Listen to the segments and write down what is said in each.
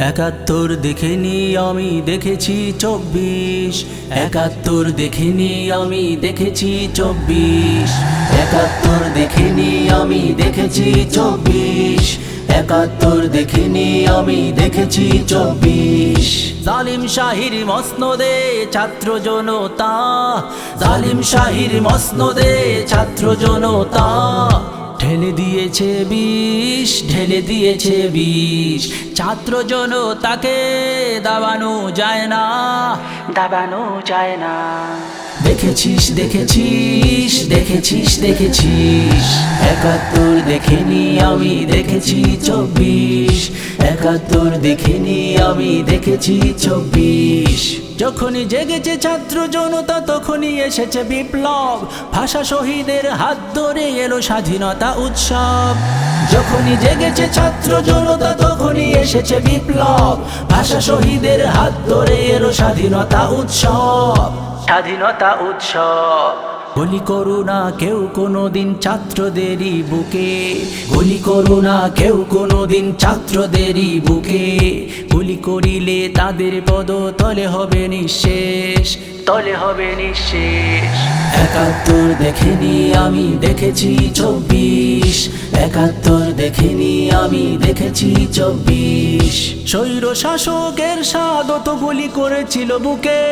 একাত্তর দেখিনি আমি দেখেছি চব্বিশ। একাত্তর দেখিনি আমি দেখেছি চব্বিশ। একাত্তর দেখিনি আমি দেখেছি চব্বিশ। একাত্তর দেখিনি আমি দেখেছি চব্বিশ। জালিম শাহির মসনদে ছাত্র জনতা। জালিম শাহির মসনদে ছাত্র জনতা। ঢেলে দিয়েছে বিষ, ঢেলে দিয়েছে বিষ। ছাত্র জনতাকে দাবানো যায় না, দাবানো যায় না। দেখেছিস দেখেছিস দেখেছিস দেখেছিস। একাত্তর দেখেনি আমি, দেখেছি চব্বিশ। একাত্তর দেখিনি আমি, দেখেছি চব্বিশ। যখনই জেগেছে ছাত্র জনতা, তখনই এসেছে বিপ্লব। ভাষা শহীদের হাত ধরে এলো স্বাধীনতা উৎসব। যখনই জেগেছে ছাত্র জনতা, তখনই এসেছে বিপ্লব। ভাষা শহীদের হাত ধরে এলো স্বাধীনতা উৎসব। স্বাধীনতা উৎসব। গুলি করো না কেউ কোনোদিন ছাত্রদেরই বুকে। গুলি করো না কেউ কোনোদিন ছাত্রদেরই বুকে। করিলে তাদের পদ তলে হবে নিঃশেষ। তলে হবে নিঃশেষ। একাত্তর দেখেনি আমি দেখেছি চব্বিশ। একাত্তর দেখেনি আমি দেখেছি চব্বিশ। স্বৈর শাসকের সাদত গুলি করেছিল বুকে।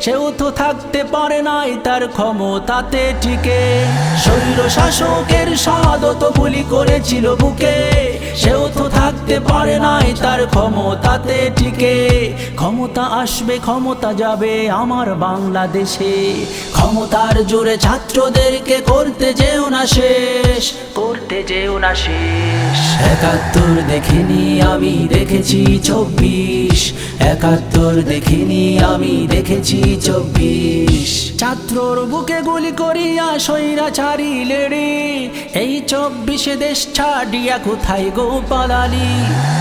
সেও তো থাকতে পারে নাই তার ক্ষমতাতে টিকে শাসকের সাদত গুলি করেছিল বুকে। সেও তো থাকতে পারে নাই তার ক্ষমতাতে টিকে। ক্ষমতা আসবে, ক্ষমতা যাবে আমার বাংলাদেশে। ক্ষমতার জোরে ছাত্রদেরকে করতে যেও না শেষ, করতে যেও না শেষ। একাত্তর দেখিনি আমি, দেখেছি চব্বিশ। একাত্তর দেখিনি আমি, দেখেছি চব্বিশ। ছাত্রর বুকে গুলি করিয়া সৈরা ছাড়িলে রে এই চব্বিশে দেশ ছাড়িয়া কোথায় গো পালালি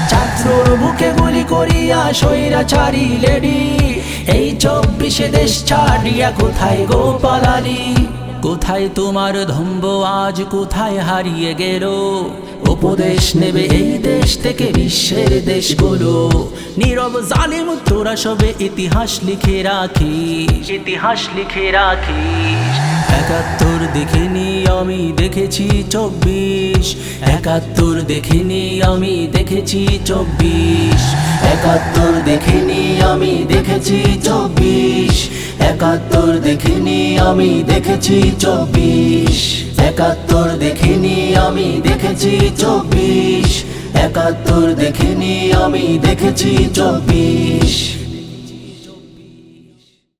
ছাত্রর বুকে গুলি করিয়া সৈরা ছাড়িলে রে এই চব্বিশে দেশ ছাড়িয়া কোথায় গো পালালি কোথায় তোমার ধম্ব আজ? কোথায় হারিয়ে গেল? উপদেশ নেবে এই দেশ থেকে বিশ্বের দেশগুলো। নীরব জালিম, তোরা সবে ইতিহাস লিখে রাখিস। ইতিহাস লিখে রাখিস। একাত্তর দেখিনি আমি, দেখেছি চব্বিশ। একাত্তর দেখিনি আমি, দেখেছি চব্বিশ। একাত্তর দেখিনি আমি, দেখেছি চব্বিশ। একাত্তর দেখিনি আমি, দেখেছি চব্বিশ। একাত্তর দেখিনি আমি, দেখেছি চব্বিশ। একাত্তর দেখিনি আমি, দেখেছি চব্বিশ।